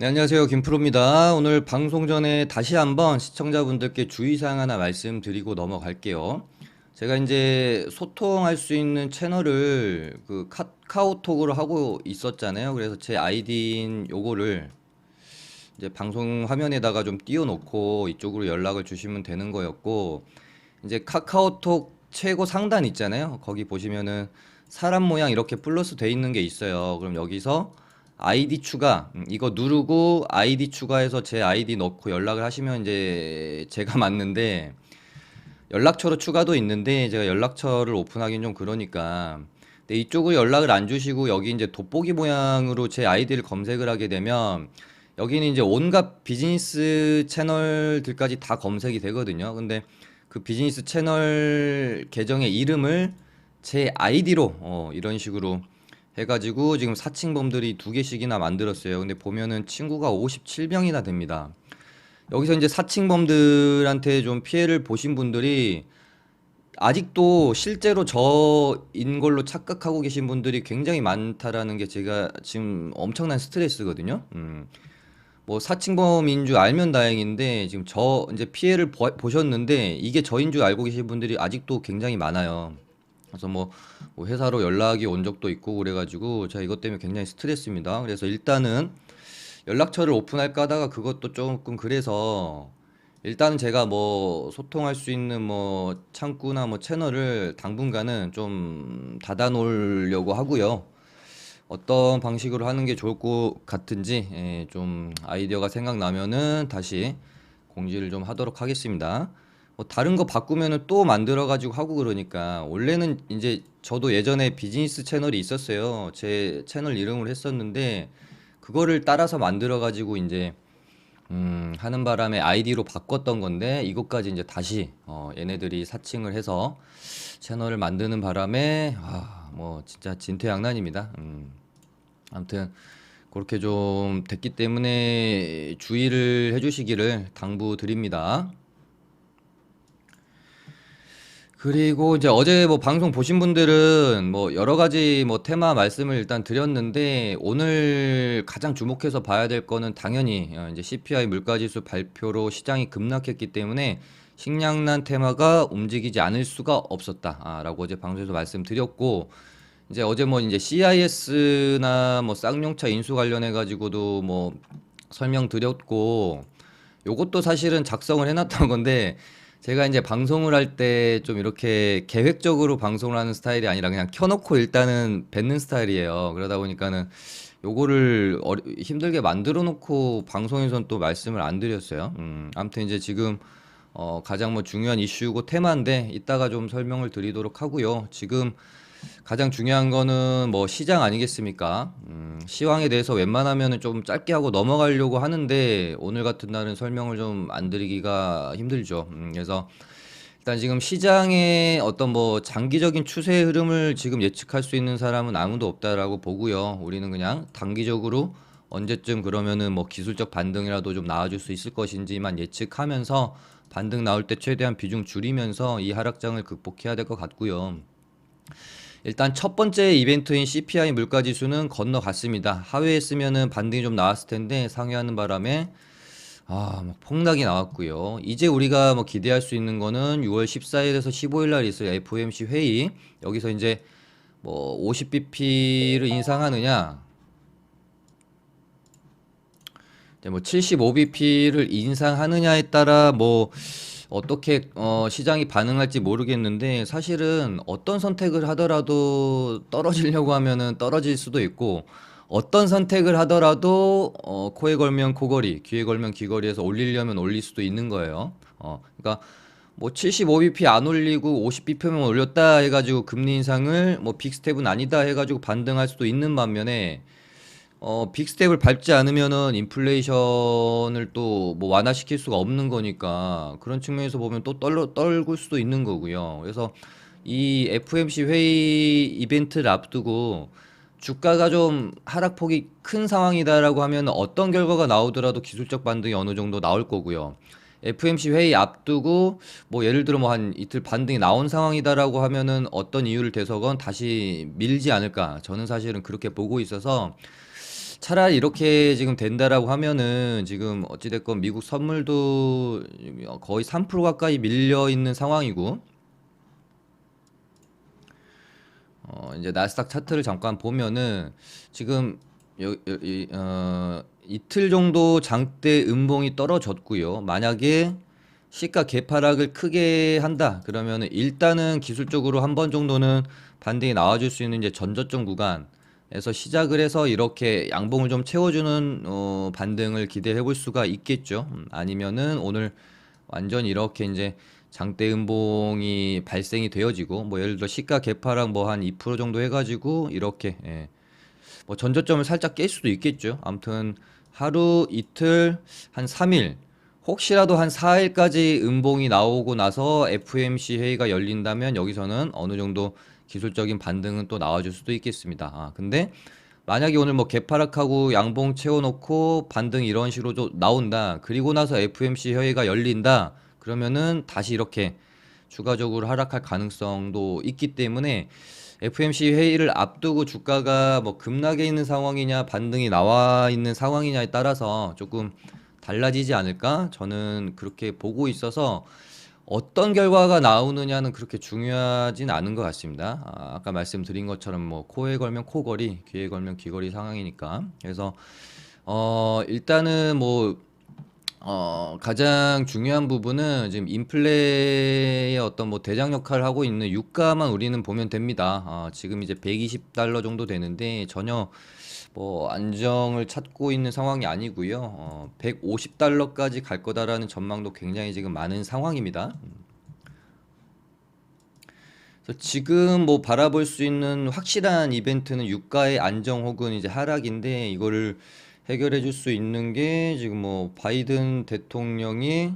네, 안녕하세요. 김프로입니다. 오늘 방송 전에 다시 한번 시청자분들께 주의사항 하나 말씀드리고 넘어갈게요. 제가 이제 소통할 수 있는 채널을 그 카카오톡으로 하고 있었잖아요. 그래서 제 아이디인 요거를 이제 방송 화면에다가 좀 띄워놓고 이쪽으로 연락을 주시면 되는 거였고, 이제 카카오톡 최고 상단 있잖아요. 거기 보시면은 사람 모양 이렇게 플러스 돼 있는 게 있어요. 그럼 여기서 아이디 추가 음, 이거 누르고 아이디 추가해서 제 아이디 넣고 연락을 하시면 이제 제가 맞는데 연락처로 추가도 있는데 제가 연락처를 오픈하기는 좀 그러니까 근데 이쪽으로 연락을 안 주시고 여기 이제 돋보기 모양으로 제 아이디를 검색을 하게 되면 여기는 이제 온갖 비즈니스 채널들까지 다 검색이 되거든요. 근데 그 비즈니스 채널 계정의 이름을 제 아이디로 어, 이런 식으로 해가지고 지금 사칭범들이 두 개씩이나 만들었어요. 근데 보면은 친구가 57명이나 됩니다. 여기서 이제 사칭범들한테 좀 피해를 보신 분들이 아직도 실제로 저인 걸로 착각하고 계신 분들이 굉장히 많다라는 게 제가 지금 엄청난 스트레스거든요. 음. 뭐 사칭범인 줄 알면 다행인데 지금 저 이제 피해를 보, 보셨는데 이게 저인 줄 알고 계신 분들이 아직도 굉장히 많아요. 그래서 뭐, 뭐 회사로 연락이 온 적도 있고 그래가지고 제가 이것 때문에 굉장히 스트레스입니다. 그래서 일단은 연락처를 오픈할까 하다가 그것도 조금 그래서 일단은 제가 뭐 소통할 수 있는 뭐 창구나 뭐 채널을 당분간은 좀 닫아 놓으려고 하고요. 어떤 방식으로 하는 게 좋을 것 같은지 예, 좀 아이디어가 생각나면은 다시 공지를 좀 하도록 하겠습니다. 뭐 다른 거 바꾸면은 또 만들어 가지고 하고 그러니까 원래는 이제 저도 예전에 비즈니스 채널이 있었어요. 제 채널 이름을 했었는데 그거를 따라서 만들어 가지고 이제 음, 하는 바람에 아이디로 바꿨던 건데 이것까지 이제 다시 어, 얘네들이 사칭을 해서 채널을 만드는 바람에 아, 뭐 진짜 진퇴양난입니다. 음, 아무튼 그렇게 좀 됐기 때문에 주의를 해주시기를 당부드립니다. 그리고 이제 어제 뭐 방송 보신 분들은 뭐 여러 가지 뭐 테마 말씀을 일단 드렸는데 오늘 가장 주목해서 봐야 될 거는 당연히 어, 이제 CPI 물가지수 발표로 시장이 급락했기 때문에 식량난 테마가 움직이지 않을 수가 없었다라고 어제 방송에서 말씀드렸고 이제 어제 뭐 이제 CIS나 뭐 쌍용차 인수 관련해 가지고도 뭐 설명드렸고 요것도 사실은 작성을 해놨던 건데 제가 이제 방송을 할 때 좀 이렇게 계획적으로 방송을 하는 스타일이 아니라 그냥 켜놓고 일단은 뱉는 스타일이에요. 그러다 보니까는 요거를 어려, 힘들게 만들어 놓고 방송에선 또 말씀을 안 드렸어요. 음, 아무튼 이제 지금 어, 가장 뭐 중요한 이슈고 테마인데 이따가 좀 설명을 드리도록 하고요. 지금 가장 중요한 거는 뭐 시장 아니겠습니까? 음, 시황에 대해서 웬만하면은 좀 짧게 하고 넘어가려고 하는데 오늘 같은 날은 설명을 좀 안 드리기가 힘들죠. 음, 그래서 일단 지금 시장의 어떤 뭐 장기적인 추세 흐름을 지금 예측할 수 있는 사람은 아무도 없다라고 보고요. 우리는 그냥 단기적으로 언제쯤 그러면은 뭐 기술적 반등이라도 좀 나와줄 수 있을 것인지만 예측하면서 반등 나올 때 최대한 비중 줄이면서 이 하락장을 극복해야 될 것 같고요. 일단 첫 번째 이벤트인 CPI 물가 지수는 건너갔습니다. 하회했으면은 반등이 좀 나왔을 텐데 상회하는 바람에 아, 뭐 폭락이 나왔고요. 이제 우리가 뭐 기대할 수 있는 거는 6월 14일에서 15일 날 있을 FOMC 회의. 여기서 이제 뭐 50bp를 인상하느냐 뭐 75bp를 인상하느냐에 따라 뭐 어떻게 어 시장이 반응할지 모르겠는데 사실은 어떤 선택을 하더라도 떨어지려고 하면은 떨어질 수도 있고 어떤 선택을 하더라도 어 코에 걸면 코걸이, 귀에 걸면 귀걸이에서 올리려면 올릴 수도 있는 거예요. 어 그러니까 뭐 75bp 안 올리고 50bp만 올렸다 해가지고 금리 인상을 뭐 빅스텝은 아니다 해가지고 반등할 수도 있는 반면에 어, 빅스텝을 밟지 않으면은 인플레이션을 또 뭐 완화시킬 수가 없는 거니까 그런 측면에서 보면 또 떨, 떨굴 수도 있는 거고요. 그래서 이 FOMC 회의 이벤트를 앞두고 주가가 좀 하락폭이 큰 상황이다라고 하면 어떤 결과가 나오더라도 기술적 반등이 어느 정도 나올 거고요. FMC 회의 앞두고 뭐 예를 들어 뭐 한 이틀 반등이 나온 상황이다라고 하면은 어떤 이유를 대서건 다시 밀지 않을까. 저는 사실은 그렇게 보고 있어서 차라리 이렇게 지금 된다라고 하면은 지금 어찌됐건 미국 선물도 거의 3% 가까이 밀려 있는 상황이고 어 이제 나스닥 차트를 잠깐 보면은 지금 여, 여, 이, 어, 이틀 정도 장대 음봉이 떨어졌고요. 만약에 시가 개파락을 크게 한다 그러면은 일단은 기술적으로 한 번 정도는 반등이 나와줄 수 있는 이제 전저점 구간 에서 시작을 해서 이렇게 양봉을 좀 채워주는 어, 반등을 기대해 볼 수가 있겠죠. 음, 아니면은 오늘 완전 이렇게 이제 장대 음봉이 발생이 되어지고 뭐 예를 들어 시가 개파락 뭐한 2% 정도 해가지고 이렇게 예. 뭐 전저점을 살짝 깰 수도 있겠죠. 아무튼 하루 이틀 한 3일 혹시라도 한 4일까지 음봉이 나오고 나서 FMC 회의가 열린다면 여기서는 어느 정도 기술적인 반등은 또 나와줄 수도 있겠습니다. 아, 근데 만약에 오늘 뭐 개파락하고 양봉 채워놓고 반등 이런 식으로 좀 나온다. 그리고 나서 FMC 회의가 열린다. 그러면은 다시 이렇게 추가적으로 하락할 가능성도 있기 때문에 FMC 회의를 앞두고 주가가 뭐 급락해 있는 상황이냐 반등이 나와 있는 상황이냐에 따라서 조금 달라지지 않을까? 저는 그렇게 보고 있어서 어떤 결과가 나오느냐는 그렇게 중요하진 않은 것 같습니다. 아, 아까 말씀드린 것처럼 뭐 코에 걸면 코걸이, 귀에 걸면 귀걸이 상황이니까. 그래서 어 일단은 뭐 어, 가장 중요한 부분은 지금 인플레의 어떤 뭐 대장 역할을 하고 있는 유가만 우리는 보면 됩니다. 어, 지금 이제 120달러 정도 되는데 전혀 뭐 안정을 찾고 있는 상황이 아니고요. 어, 150달러까지 갈 거다라는 전망도 굉장히 지금 많은 상황입니다. 그래서 지금 뭐 바라볼 수 있는 확실한 이벤트는 유가의 안정 혹은 이제 하락인데 이거를 해결해 줄 수 있는 게 지금 뭐 바이든 대통령이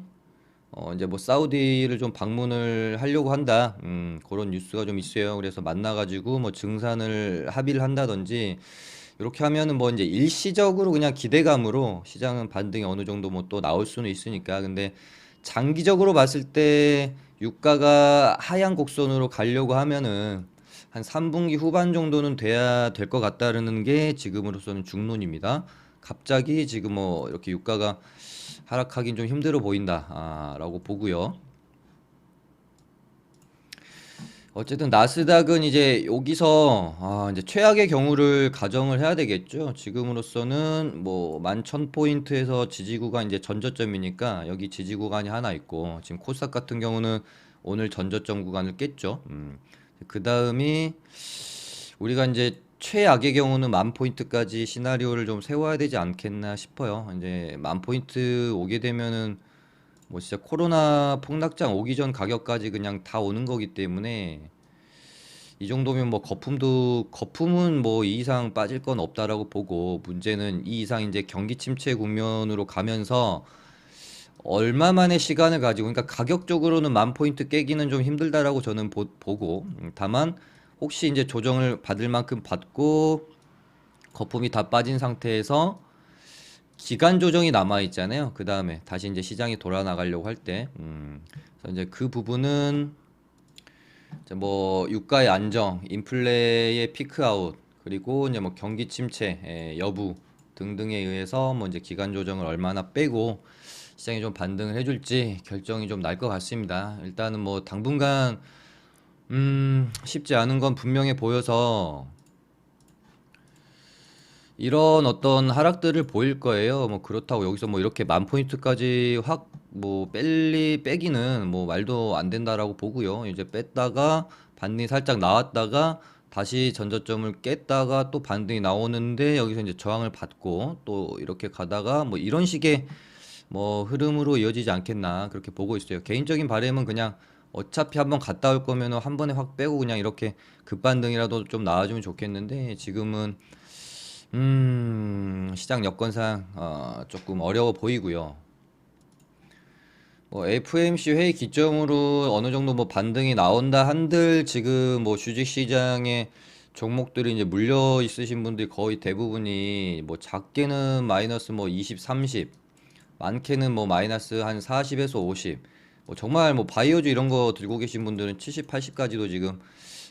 어 이제 뭐 사우디를 좀 방문을 하려고 한다. 음, 그런 뉴스가 좀 있어요. 그래서 만나가지고 뭐 증산을 합의를 한다든지 이렇게 하면은 뭐 이제 일시적으로 그냥 기대감으로 시장은 반등이 어느 정도 뭐 또 나올 수는 있으니까. 근데 장기적으로 봤을 때 유가가 하향 곡선으로 가려고 하면은 한 3분기 후반 정도는 돼야 될 것 같다는 게 지금으로서는 중론입니다. 갑자기 지금 뭐 이렇게 유가가 하락하긴 좀 힘들어 보인다라고 보고요. 어쨌든 나스닥은 이제 여기서 아 이제 최악의 경우를 가정을 해야 되겠죠. 지금으로서는 뭐 11,000포인트에서 지지 구간 이제 전저점이니까 여기 지지 구간이 하나 있고 지금 코스닥 같은 경우는 오늘 전저점 구간을 깼죠. 음. 그 다음이 우리가 이제 최악의 경우는 만 포인트까지 시나리오를 좀 세워야 되지 않겠나 싶어요. 이제 만 포인트 오게 되면은 뭐 진짜 코로나 폭락장 오기 전 가격까지 그냥 다 오는 거기 때문에 이 정도면 뭐 거품도 거품은 뭐 이 이상 빠질 건 없다라고 보고 문제는 이 이상 이제 경기 침체 국면으로 가면서 얼마 만의 시간을 가지고 그러니까 가격적으로는 만 포인트 깨기는 좀 힘들다라고 저는 보, 보고 음, 다만 혹시 이제 조정을 받을 만큼 받고 거품이 다 빠진 상태에서 기간 조정이 남아 있잖아요. 그 다음에 다시 이제 시장이 돌아 나가려고 할 때, 음, 그래서 이제 그 부분은 뭐 유가의 안정, 인플레의 피크아웃, 그리고 이제 뭐 경기 침체 의 여부 등등에 의해서 뭐 이제 기간 조정을 얼마나 빼고 시장이 좀 반등을 해줄지 결정이 좀 날 것 같습니다. 일단은 뭐 당분간 음, 쉽지 않은 건 분명해 보여서 이런 어떤 하락들을 보일 거예요. 뭐 그렇다고 여기서 뭐 이렇게 만 포인트까지 확 뭐 뺄리 빼기는 뭐 말도 안 된다라고 보고요. 이제 뺐다가 반등이 살짝 나왔다가 다시 전저점을 깼다가 또 반등이 나오는데 여기서 이제 저항을 받고 또 이렇게 가다가 뭐 이런 식의 뭐 흐름으로 이어지지 않겠나 그렇게 보고 있어요. 개인적인 바람은 그냥 어차피 한번 갔다 올 거면은 한 번에 확 빼고 그냥 이렇게 급반등이라도 좀 나와주면 좋겠는데 지금은 음, 시장 여건상 어, 조금 어려워 보이고요. 뭐 FMC 회의 기점으로 어느 정도 뭐 반등이 나온다 한들 지금 뭐 주식 시장에 종목들이 이제 물려 있으신 분들이 거의 대부분이 뭐 작게는 마이너스 뭐 20, 30, 많게는 뭐 마이너스 한 40에서 50. 뭐 정말 뭐 바이오주 이런 거 들고 계신 분들은 70, 80까지도 지금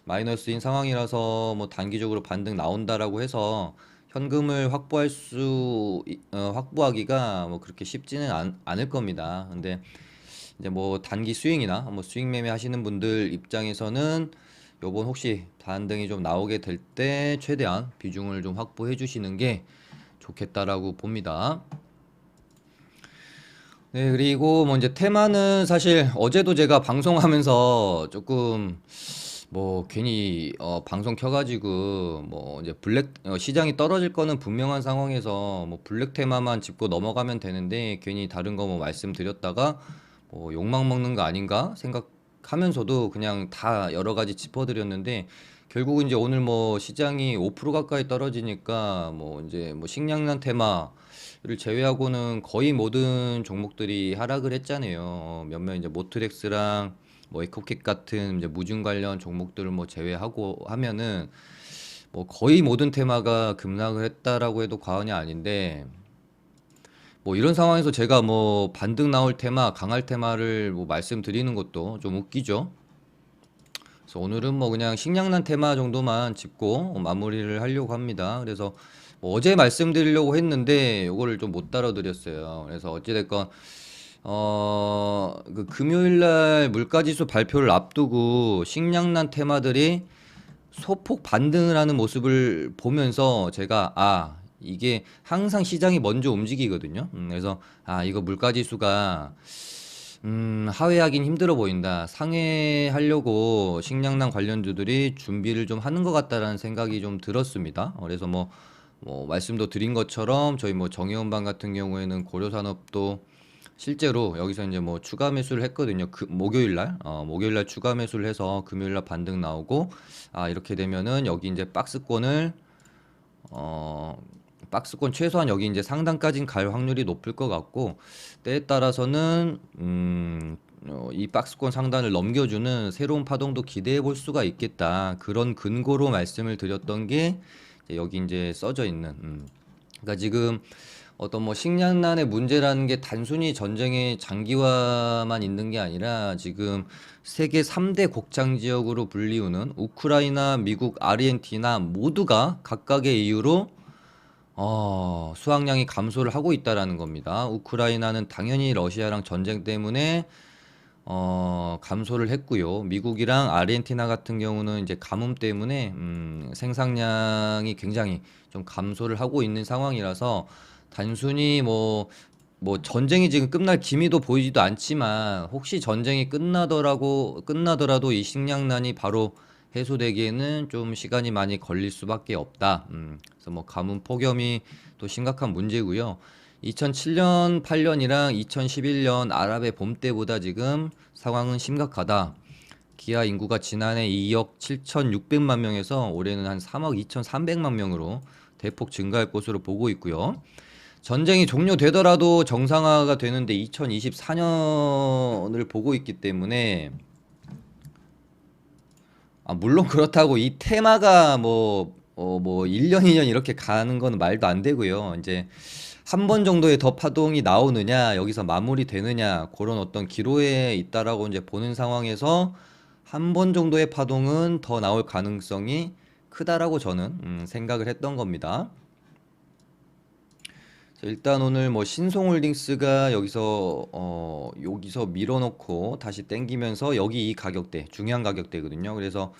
마이너스인 상황이라서 뭐 단기적으로 반등 나온다라고 해서 현금을 확보할 수 이- 어, 확보하기가 뭐 그렇게 쉽지는 않, 않을 겁니다. 근데 이제 뭐 단기 수익이나 뭐 수익 매매 하시는 분들 입장에서는 요번 혹시 반등이 좀 나오게 될 때 최대한 비중을 좀 확보해 주시는 게 좋겠다라고 봅니다. 네, 그리고 뭐 이제 테마는 사실 어제도 제가 방송하면서 조금 뭐 괜히 어 방송 켜가지고 뭐 이제 블랙 어 시장이 떨어질 거는 분명한 상황에서 뭐 블랙 테마만 짚고 넘어가면 되는데 괜히 다른 거 뭐 말씀드렸다가 뭐 욕망 먹는 거 아닌가 생각하면서도 그냥 다 여러 가지 짚어드렸는데 결국은 이제 오늘 뭐 시장이 5% 가까이 떨어지니까 뭐 이제 뭐 식량난 테마를 제외하고는 거의 모든 종목들이 하락을 했잖아요. 어, 몇몇 이제 모트렉스랑 뭐 에코킥 같은 이제 무중 관련 종목들을 뭐 제외하고 하면은 뭐 거의 모든 테마가 급락을 했다라고 해도 과언이 아닌데 뭐 이런 상황에서 제가 뭐 반등 나올 테마, 강할 테마를 뭐 말씀드리는 것도 좀 웃기죠. 그래서 오늘은 뭐 그냥 식량난 테마 정도만 짚고 마무리를 하려고 합니다. 그래서 뭐 어제 말씀드리려고 했는데 요거를 좀 못 다뤄드렸어요. 그래서 어찌됐건 어, 그 금요일 날 물가지수 발표를 앞두고 식량난 테마들이 소폭 반등을 하는 모습을 보면서 제가 아 이게 항상 시장이 먼저 움직이거든요. 음, 그래서 아 이거 물가지수가 음, 하회하긴 힘들어 보인다. 상회하려고 식량난 관련주들이 준비를 좀 하는 것 같다라는 생각이 좀 들었습니다. 어, 그래서 뭐, 뭐, 말씀도 드린 것처럼 저희 뭐 정의원방 같은 경우에는 고려산업도 실제로 여기서 이제 뭐 추가 매수를 했거든요. 그 목요일 날, 어, 목요일 날 추가 매수를 해서 금요일 날 반등 나오고, 아, 이렇게 되면은 여기 이제 박스권을 어, 박스권 최소한 여기 이제 상단까진 갈 확률이 높을 것 같고 때에 따라서는 음, 어, 이 박스권 상단을 넘겨주는 새로운 파동도 기대해 볼 수가 있겠다. 그런 근거로 말씀을 드렸던 게 이제 여기 이제 써져 있는. 음. 그러니까 지금 어떤 뭐 식량난의 문제라는 게 단순히 전쟁의 장기화만 있는 게 아니라 지금 세계 3대 곡창 지역으로 불리우는 우크라이나, 미국, 아르헨티나 모두가 각각의 이유로 어, 수확량이 감소를 하고 있다라는 겁니다. 우크라이나는 당연히 러시아랑 전쟁 때문에 어, 감소를 했고요. 미국이랑 아르헨티나 같은 경우는 이제 가뭄 때문에 음, 생산량이 굉장히 좀 감소를 하고 있는 상황이라서 단순히 뭐, 뭐 전쟁이 지금 끝날 기미도 보이지도 않지만 혹시 전쟁이 끝나더라고 끝나더라도 이 식량난이 바로 해소되기에는 좀 시간이 많이 걸릴 수밖에 없다. 음, 그래서 뭐 가뭄 폭염이 또 심각한 문제고요. 2007년, 8년이랑 2011년 아랍의 봄 때보다 지금 상황은 심각하다. 기아 인구가 지난해 2억 7,600만 명에서 올해는 한 3억 2,300만 명으로 대폭 증가할 것으로 보고 있고요. 전쟁이 종료되더라도 정상화가 되는데 2024년을 보고 있기 때문에 아, 물론 그렇다고 이 테마가 뭐, 어, 뭐, 1년, 2년 이렇게 가는 건 말도 안 되고요. 이제 한 번 정도의 더 파동이 나오느냐, 여기서 마무리 되느냐, 그런 어떤 기로에 있다라고 이제 보는 상황에서 한 번 정도의 파동은 더 나올 가능성이 크다라고 저는 음, 생각을 했던 겁니다. 자, 일단 오늘 뭐 신송홀딩스가 여기서 어 여기서 밀어놓고 다시 땡기면서 여기 이 가격대 중요한 가격대거든요. 그래서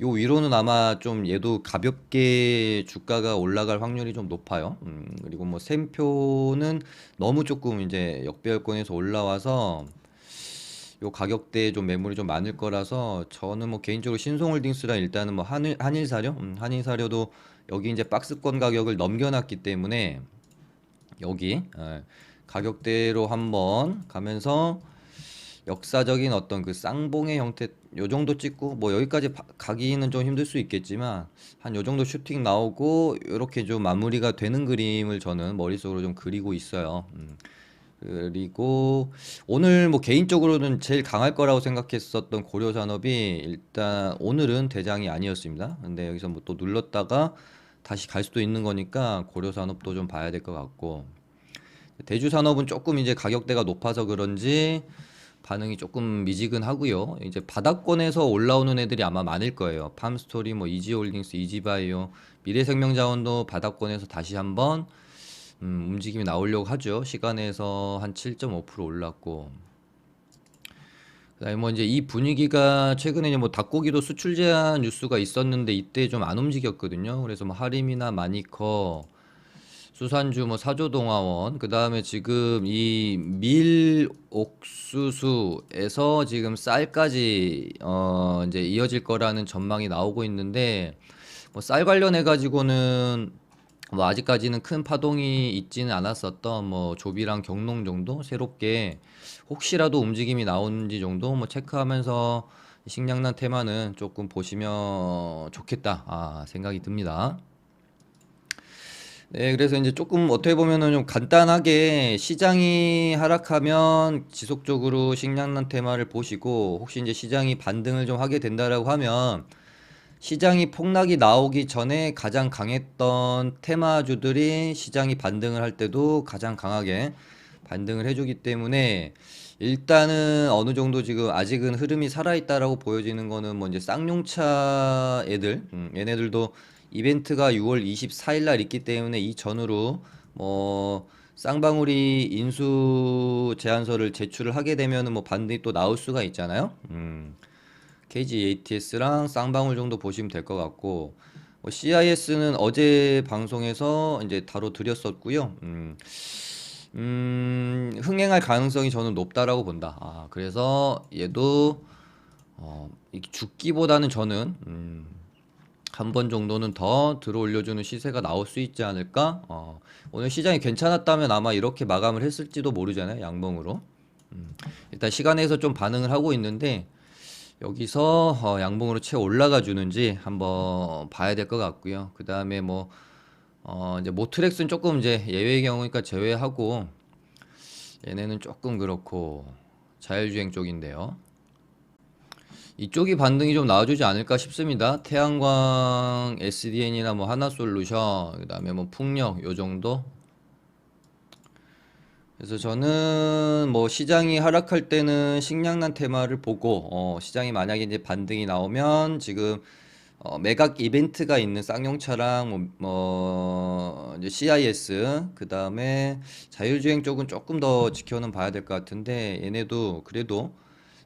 요 위로는 아마 좀 얘도 가볍게 주가가 올라갈 확률이 좀 높아요. 음, 그리고 뭐 샘표는 너무 조금 이제 역배열권에서 올라와서 요 가격대에 좀 매물이 좀 많을 거라서 저는 뭐 개인적으로 신송홀딩스랑 일단은 뭐 한일 한일사료, 음, 한일사료도 여기 이제 박스권 가격을 넘겨놨기 때문에 여기 예, 가격대로 한번 가면서 역사적인 어떤 그 쌍봉의 형태 요 정도 찍고 뭐 여기까지 바- 가기는 좀 힘들 수 있겠지만 한 요 정도 슈팅 나오고 요렇게 좀 마무리가 되는 그림을 저는 머릿속으로 좀 그리고 있어요. 음. 그리고 오늘 뭐 개인적으로는 제일 강할 거라고 생각했었던 고려산업이 일단 오늘은 대장이 아니었습니다. 근데 여기서 뭐 또 눌렀다가 다시 갈 수도 있는 거니까 고려 산업도 좀 봐야 될 것 같고 대주 산업은 조금 이제 가격대가 높아서 그런지 반응이 조금 미지근하고요. 이제 바닥권에서 올라오는 애들이 아마 많을 거예요. 팜스토리, 뭐 이지홀딩스, 이지바이오, 미래생명자원도 바닥권에서 다시 한번 음, 움직임이 나오려고 하죠. 시간에서 한 7.5% 올랐고. 뭐 이제 이 분위기가 최근에 뭐 닭고기도 수출 제한 뉴스가 있었는데 이때 좀 안 움직였거든요. 그래서 뭐 하림이나 마니커, 수산주 뭐 사조동화원, 그다음에 지금 이 밀 옥수수에서 지금 쌀까지 어 이제 이어질 거라는 전망이 나오고 있는데 뭐 쌀 관련해 가지고는 뭐 아직까지는 큰 파동이 있지는 않았었던 뭐 조비랑 경농 정도 새롭게 혹시라도 움직임이 나오는지 정도 뭐 체크하면서 식량난 테마는 조금 보시면 좋겠다 아, 생각이 듭니다. 네, 그래서 이제 조금 어떻게 보면은 좀 간단하게 시장이 하락하면 지속적으로 식량난 테마를 보시고 혹시 이제 시장이 반등을 좀 하게 된다라고 하면 시장이 폭락이 나오기 전에 가장 강했던 테마주들이 시장이 반등을 할 때도 가장 강하게 반등을 해주기 때문에 일단은 어느 정도 지금 아직은 흐름이 살아있다라고 보여지는 거는 뭐 이제 쌍용차 애들, 음, 얘네들도 이벤트가 6월 24일 날 있기 때문에 이 전후로 뭐 쌍방울이 인수 제안서를 제출을 하게 되면은 뭐 반등이 또 나올 수가 있잖아요. 음. KG ATS랑 쌍방울 정도 보시면 될 것 같고 뭐 CIS는 어제 방송에서 이제 다뤄 드렸었고요. 음, 음, 흥행할 가능성이 저는 높다라고 본다. 아, 그래서 얘도 어, 죽기보다는 저는 음, 한번 정도는 더 들어 올려주는 시세가 나올 수 있지 않을까? 어, 오늘 시장이 괜찮았다면 아마 이렇게 마감을 했을지도 모르잖아요. 양봉으로. 음, 일단 시간에서 좀 반응을 하고 있는데 여기서 어, 양봉으로 채 올라가 주는지 한번 봐야 될 것 같고요. 그 다음에 뭐 어, 이제 모트렉스는 조금 이제 예외의 경우니까 제외하고 얘네는 조금 그렇고 자율주행 쪽인데요. 이쪽이 반등이 좀 나와주지 않을까 싶습니다. 태양광, SDN이나 뭐 하나솔루션, 그 다음에 뭐 풍력 요 정도. 그래서 저는 뭐 시장이 하락할 때는 식량난 테마를 보고 어, 시장이 만약에 이제 반등이 나오면 지금 어, 매각 이벤트가 있는 쌍용차랑 뭐, 뭐 이제 CIS 그 다음에 자율주행 쪽은 조금 더 지켜는 봐야 될 것 같은데 얘네도 그래도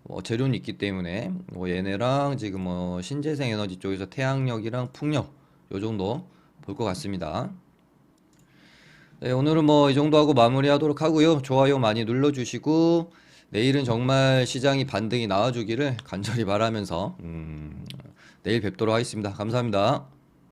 뭐 재료는 있기 때문에 뭐 얘네랑 지금 뭐 신재생 에너지 쪽에서 태양력이랑 풍력 요 정도 볼 것 같습니다. 네, 오늘은 뭐 이 정도 하고 마무리하도록 하고요. 좋아요 많이 눌러주시고 내일은 정말 시장이 반등이 나와주기를 간절히 바라면서 음, 내일 뵙도록 하겠습니다. 감사합니다.